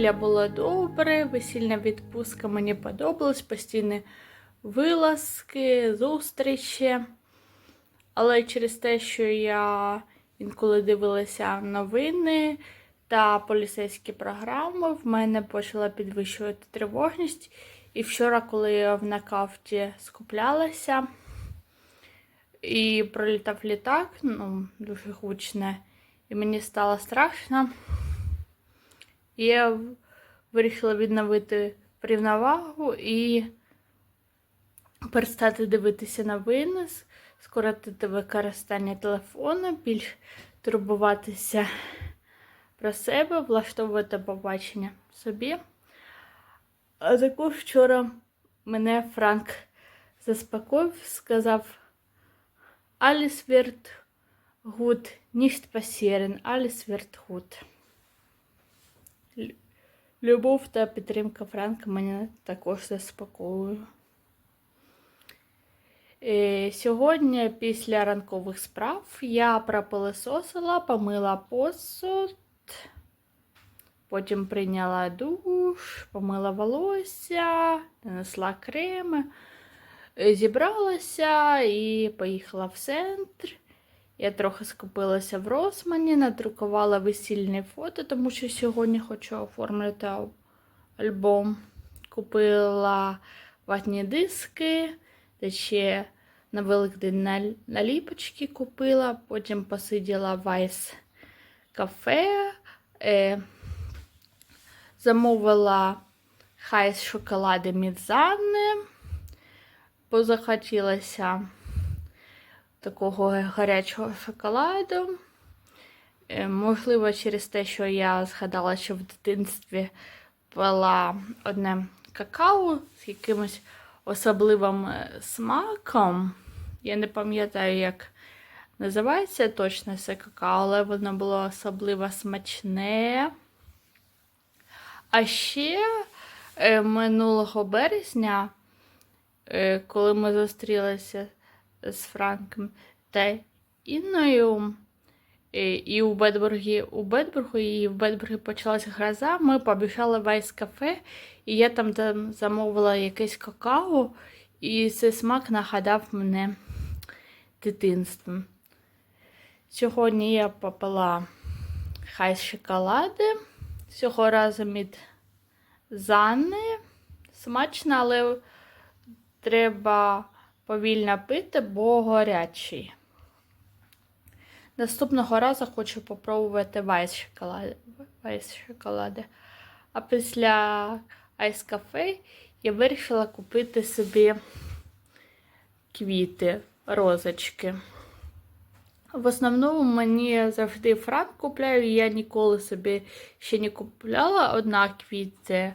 Весілля було добре, весільна відпустка мені подобалась, постійні вилазки, зустрічі. Але через те, що я інколи дивилася новини та поліцейські програми, в мене почала підвищувати тривожність. І вчора, коли я в накафті скуплялася і пролітав літак, ну, дуже гучне, і мені стало страшно. І я вирішила відновити рівновагу і перестати дивитися новини, скоротити використання телефону, більш турбуватися про себе, влаштовувати побачення собі. А також вчора мене Франк заспокоїв, сказав Alles wird gut, nicht passieren, alles wird gut. Лю- Любов та підтримка Франка мене також заспокоює. Е, Сьогодні, після ранкових справ, я пропилисосила, помила посуд, потім прийняла душ, помила волосся, нанесла креми, зібралася і поїхала в центр. Я трохи скупилася в Росмані, надрукувала весільні фото, тому що сьогодні хочу оформити альбом. Купила ватні диски, та ще на Великдень наліпочки купила, потім посиділа в Айс кафе, е, замовила хайс шоколади Мідзани, позахотілося такого гарячого шоколаду. Е, Можливо, через те, що я згадала, що в дитинстві пила одне какао з якимось особливим е, смаком. Я не пам'ятаю, як називається точно це какао, але воно було особливо смачне. А ще е, минулого березня, коли ми зустрілися з Франком та Інною, е, і у Бедбургі, у Бедбургу, і в Бедбургі почалася гроза, ми побіжали в Айс кафе, і я там, там замовила якесь какао, і цей смак нагадав мене дитинством. Сьогодні я попила хай шоколади. Цього разу від Занни. Смачно, але треба повільно пити, бо гарячий. Наступного разу хочу попробувати вайс шоколади. Вайс шоколади. А після айс кафе я вирішила купити собі квіти, розочки. В основному мені завжди франк купляю, я ніколи собі ще не купляла одна квіти.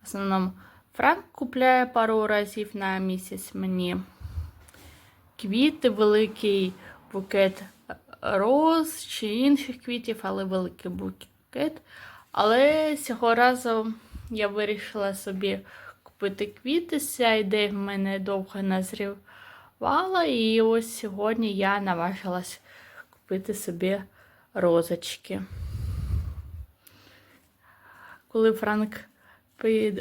В основному франк купляє пару разів на місяць мені. Квіти, великий букет роз чи інших квітів, але великий букет. Але цього разу я вирішила собі купити квіти. Ця ідея в мене довго назрівала, і ось сьогодні я наважилась купити собі розочки. Коли Франк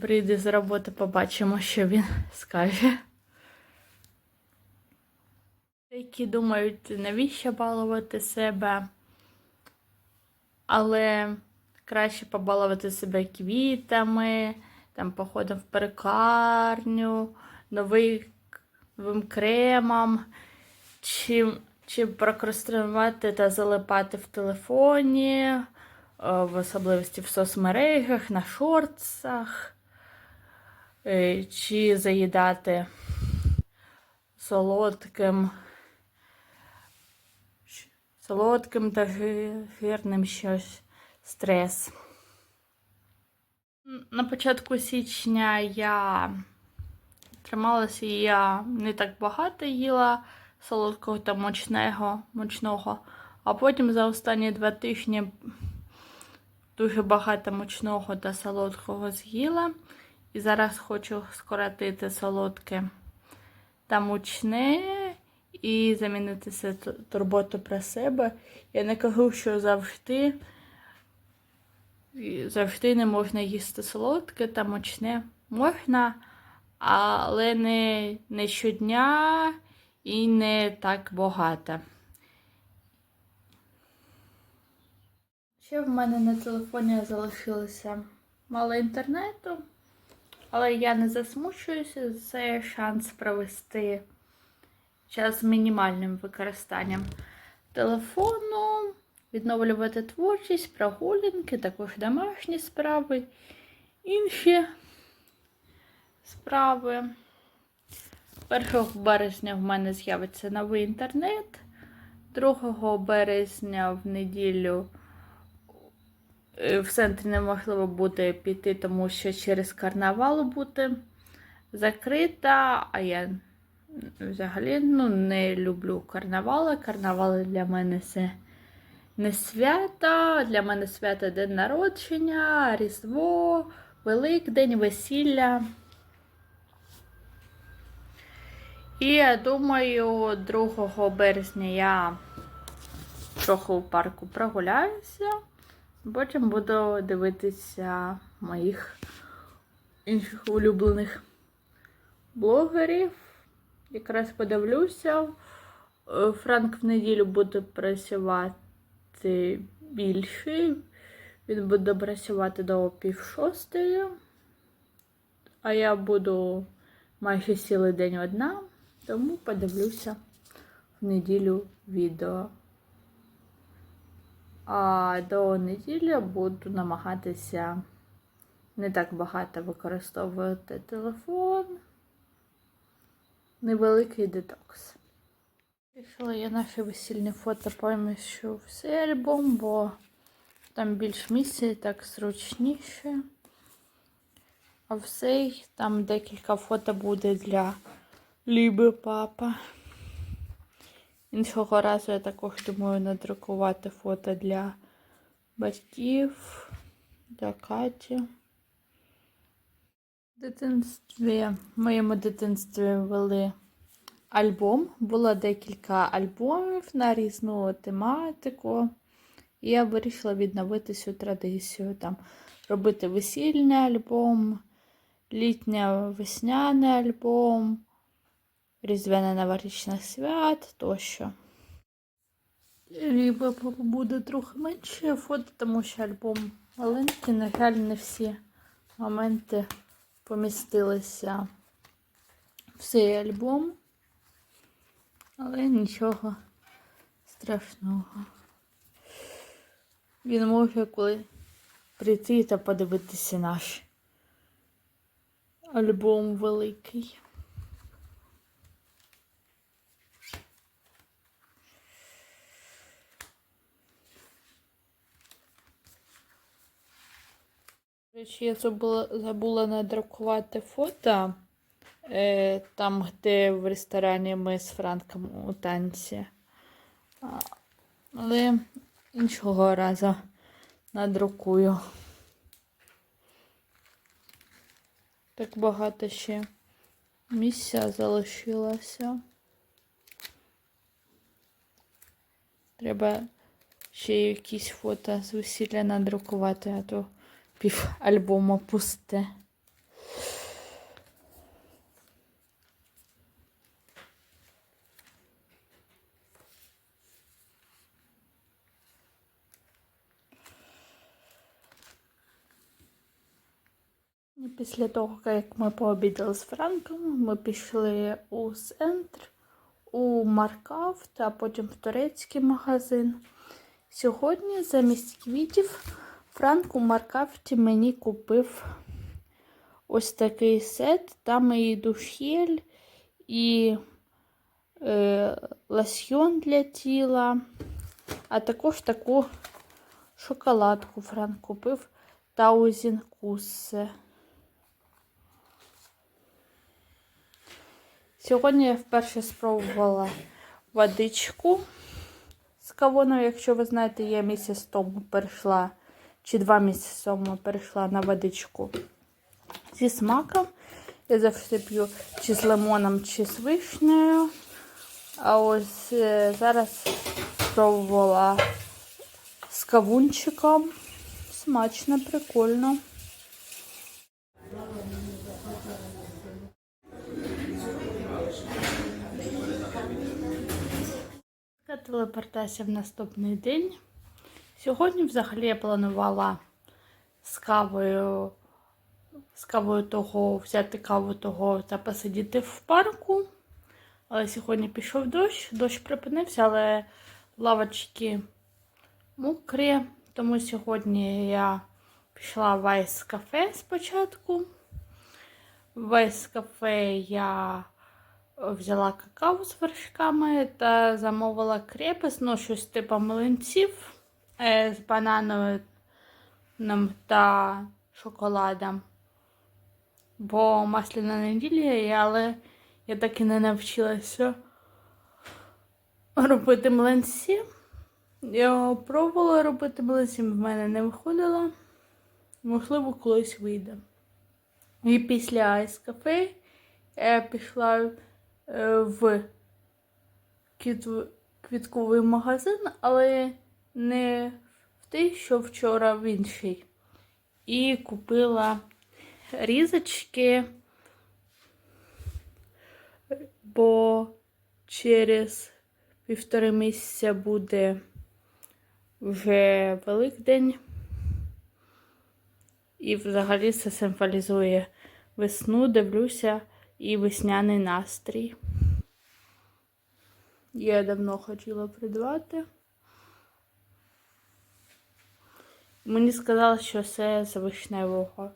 прийде з роботи, побачимо, що він скаже. Деякі думають, навіщо балувати себе, але краще побалувати себе квітами, там, походом в перукарню, новий, новим кремом, чим, чим прокрастинувати та залипати в телефоні, е, в особливості в соцмережах, на шортсах, е, чи заїдати солодким солодким та жи- жирним щось стрес. На початку січня я трималася і я не так багато їла солодкого та мочного, мочного, а потім за останні два тижні дуже багато мочного та солодкого з'їла. І зараз хочу скоротити солодке та мучне і замінити це турботу про себе. Я не кажу, що завжди завжди не можна їсти солодке та мочне. Можна, але не, не щодня і не так багато. Ще в мене на телефоні залишилося мало інтернету, але я не засмучуюся, це шанс провести час з мінімальним використанням телефону, відновлювати творчість, прогулянки, також домашні справи, інші справи. 1 березня в мене з'явиться новий інтернет. 2 березня в неділю е, в центрі неможливо буде піти, тому що через карнавал буде закрита, а я взагалі ну, не люблю карнавали. Карнавали для мене це не свято. Для мене свято день народження, Різдво, Великдень, весілля. І я думаю, 2 березня я трохи у парку прогуляюся. Потім буду дивитися моїх інших улюблених блогерів. Якраз подивлюся. Е, Франк в неділю буде працювати більше. Він буде працювати до пів шостої. А я буду майже цілий день одна, тому подивлюся в неділю відео. А до неділі буду намагатися не так багато використовувати телефон. Невеликий детокс. Вирішила я наше весільне фото поміщу в цей альбом, бо там більш місця і так зручніше. А в цей там декілька фото буде для Ліби папа. Іншого разу я також думаю надрукувати фото для батьків, для Каті. Дитинстві, в моєму дитинстві вели альбом. Було декілька альбомів на різну тематику. І я вирішила відновити цю традицію. Там робити весільний альбом, літньо-весняний альбом, різдвяне новорічних свят тощо. Лібо буде трохи менше фото, тому що альбом маленький, на жаль, не всі моменти помістилися в цей альбом, але нічого страшного. Він може коли прийти та подивитися наш альбом великий. Речі, я забула, забула надрукувати фото е, там, де в ресторані ми з Франком у танці. Але іншого разу надрукую. Так багато ще місця залишилося. Треба ще якісь фото з весілля надрукувати, а то пів альбому пусте. Після того, як ми пообідали з Франком, ми пішли у центр, у Маркавт, а потім в турецький магазин. Сьогодні замість квітів Франк у Маркавті мені купив ось такий сет. Там і душєль, і е, лосьйон для тіла, а також таку шоколадку Франк купив Таузін Куссе. Сьогодні я вперше спробувала водичку з кавуном. Якщо ви знаєте, я місяць тому перейшла, чи два місяці тому перейшла на водичку зі смаком. Я завжди п'ю чи з лимоном, чи з вишнею. А ось е, зараз спробувала з кавунчиком, Смачно, прикольно. Телепортація в наступний день. Сьогодні взагалі я планувала з кавою, з кавою того, взяти каву того та посидіти в парку. Але сьогодні пішов дощ, дощ припинився, але лавочки мокрі. Тому сьогодні я пішла в Айс кафе спочатку. В Айс кафе я взяла какао з вершками та замовила крепес, ну щось типу млинців з бананом та шоколадом. Бо масляна неділя, але я так і не навчилася робити млинці. Я пробувала робити млинці, в мене не виходило. Можливо, колись вийде. І після айс кафе я пішла е, в квітковий магазин, але не в той, що вчора в інший. І купила різочки, бо через півтори місяця буде вже Великдень. І взагалі це символізує весну, дивлюся і весняний настрій. Я давно хотіла придбати. Мені сказали, що це з вишневого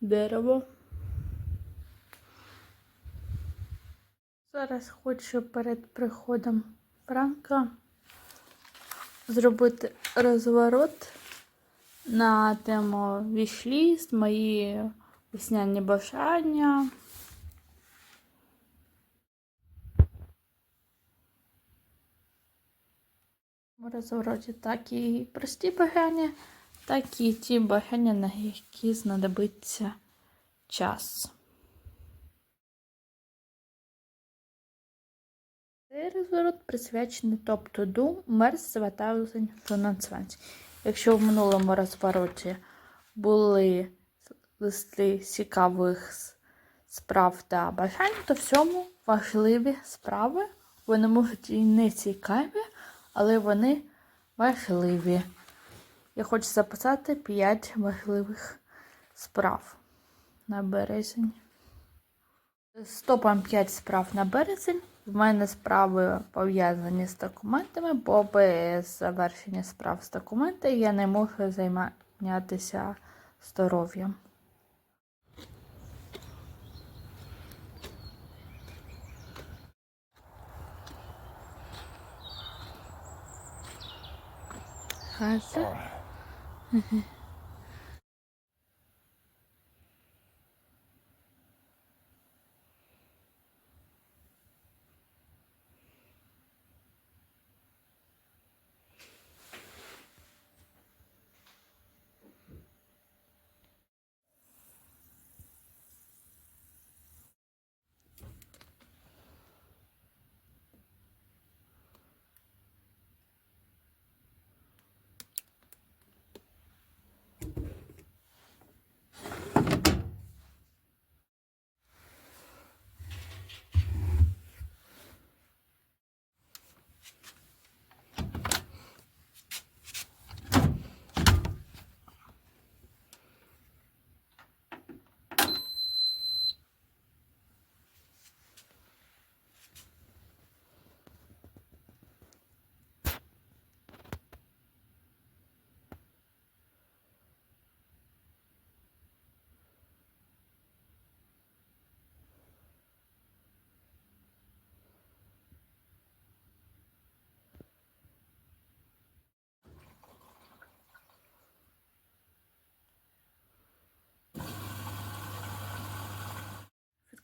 дерева. Зараз хочу перед приходом пранка зробити розворот на тему вішліст, мої весняні бажання. В розвороті так і прості бажання, так і ті бажання, на які знадобиться час. Цей розворот присвячений топ-туду Мерс 2020. Якщо в минулому розвороті були листи цікавих справ та бажань, то в цьому важливі справи. Вони можуть і не цікаві, але вони важливі. Я хочу записати 5 важливих справ на березень. З 5 справ на березень. В мене справи пов'язані з документами, бо без завершення справ з документами я не можу займатися здоров'ям. Газа. Hmm.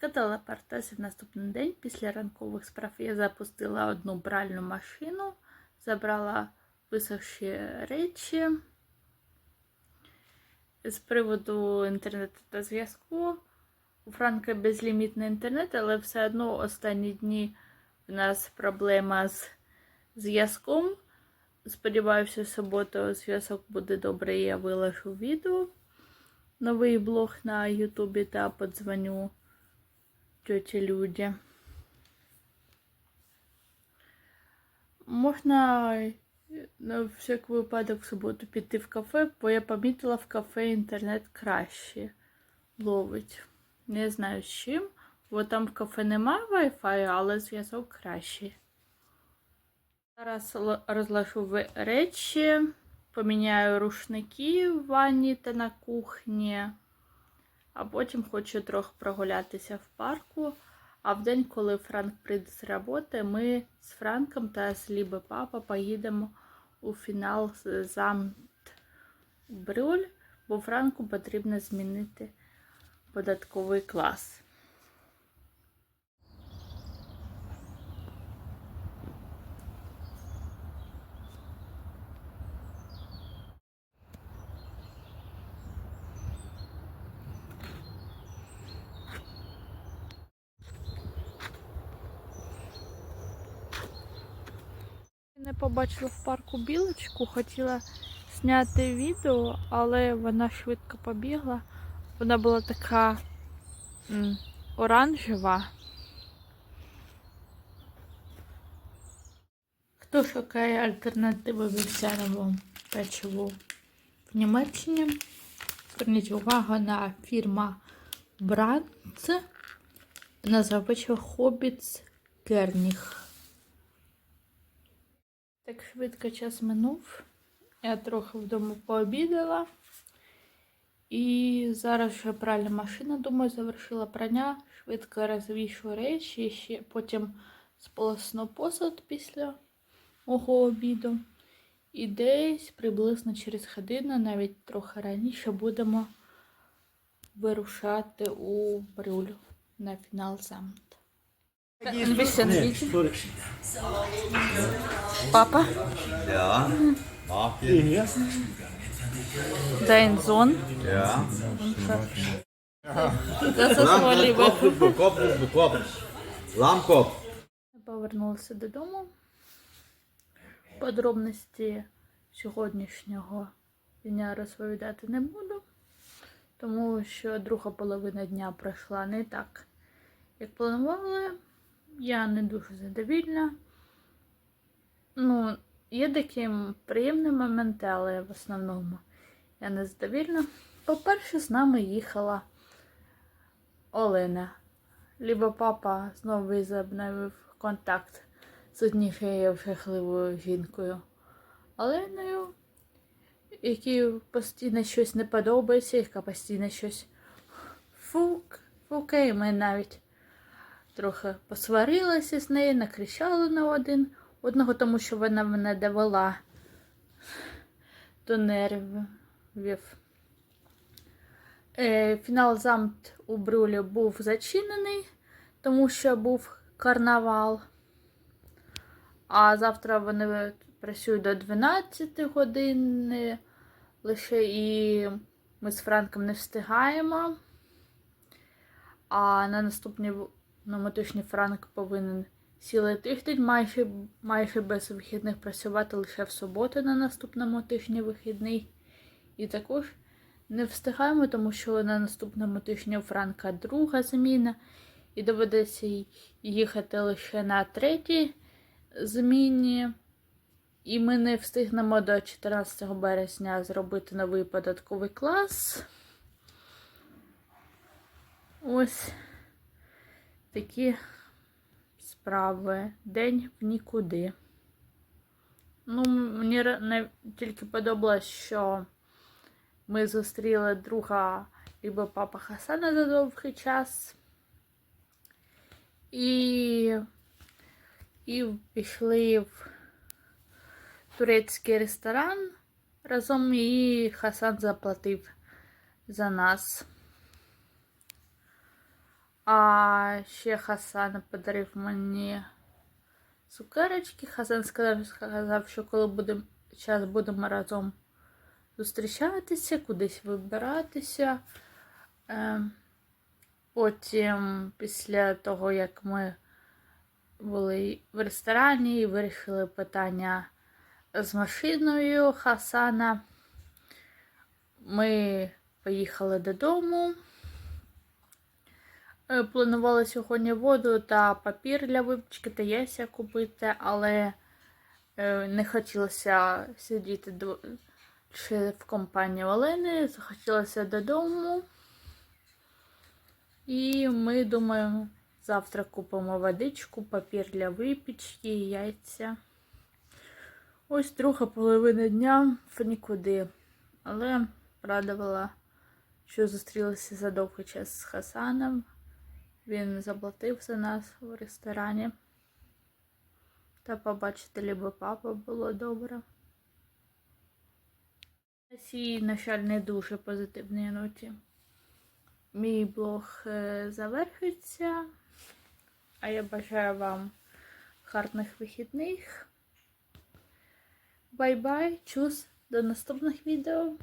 Швидка телепортація в наступний день. Після ранкових справ я запустила одну пральну машину, забрала висохші речі. З приводу інтернету та зв'язку. У Франка безлімітний інтернет, але все одно останні дні в нас проблема з зв'язком. сподіваюся, в суботу зв'язок буде добрий, я виложу відео. Новий блог на Ютубі та подзвоню тьоті Люді. Можна на всяк випадок в суботу піти в кафе, бо я помітила в кафе інтернет краще ловить. Не знаю з чим, бо там в кафе немає Wi-Fi, але зв'язок кращий. Зараз ви- речі, поміняю рушники в ванні та на кухні, а потім хочу трохи прогулятися в парку. А в день, коли Франк прийде з роботи, ми з Франком та з Ліби Папа поїдемо у фінал замт Брюль, бо Франку потрібно змінити податковий клас. Не побачила в парку білочку, хотіла зняти відео, але вона швидко побігла. Вона була така м, оранжева. Хто шукає альтернативи вівсяному печиву в Німеччині? Зверніть увагу на фірма Бранц. Назва печива Хобіц Керніг. Так швидко час минув. Я трохи вдома пообідала. І зараз вже пральна машина, думаю, завершила прання. Швидко розвішу речі, ще потім сполосну посуд після мого обіду. І десь приблизно через годину, навіть трохи раніше, будемо вирушати у Брюль на фінал замт. Ein bisschen Video. Papa, Ja. Martin. dein Sohn. Ja. Das ist Oliver. Kopf. Ламкоп. Повернулася додому. Подробності сьогоднішнього дня розповідати не буду, тому що друга половина дня пройшла не так, як планували. Я не дуже задовільна. Ну, є такі приємні моменти, але в основному я не задовільна. По-перше, з нами їхала Олена. Либо папа знову возобновив контакт з однією жахливою жінкою Оленою, якій постійно щось не подобається, яка постійно щось фук, фукає. Ми навіть трохи посварилися з нею, накричали на один одного, тому що вона мене довела до нервів. Е, Фінал замт у Брюлі був зачинений, тому що був карнавал. А завтра вони працюють до 12 години лише і ми з Франком не встигаємо. А на наступному тижні Франк повинен цілий тиждень майже, майже без вихідних працювати лише в суботу на наступному тижні вихідний. І також не встигаємо, тому що на наступному тижні у Франка друга зміна, і доведеться їхати лише на третій зміні. І ми не встигнемо до 14 березня зробити новий податковий клас. Ось такі справи. День в нікуди. Ну, мені не тільки подобалось, що ми зустріли друга либо папа Хасана за довгий час. І, і пішли в турецький ресторан разом і Хасан заплатив за нас. А ще Хасан подарив мені цукерочки. Хасан сказав, сказав що коли буде час будемо разом зустрічатися, кудись вибиратися. Е, Потім, після того, як ми були в ресторані і вирішили питання з машиною Хасана. Ми поїхали додому. Е, Планували сьогодні воду та папір для випічки та яйця купити, але е, не хотілося сидіти в компанії Олени, захотілося додому. І ми думаємо, завтра купимо водичку, папір для випічки, яйця. Ось друга половина дня в нікуди. Але радувала, що зустрілися за довгий час з Хасаном. Він заплатив за нас в ресторані. Та побачити либо папа було добре. На цій, на жаль, не дуже позитивній ноті. Мій блог е, завершується. А я бажаю вам гарних вихідних. Бай-бай, чус, до наступних відео.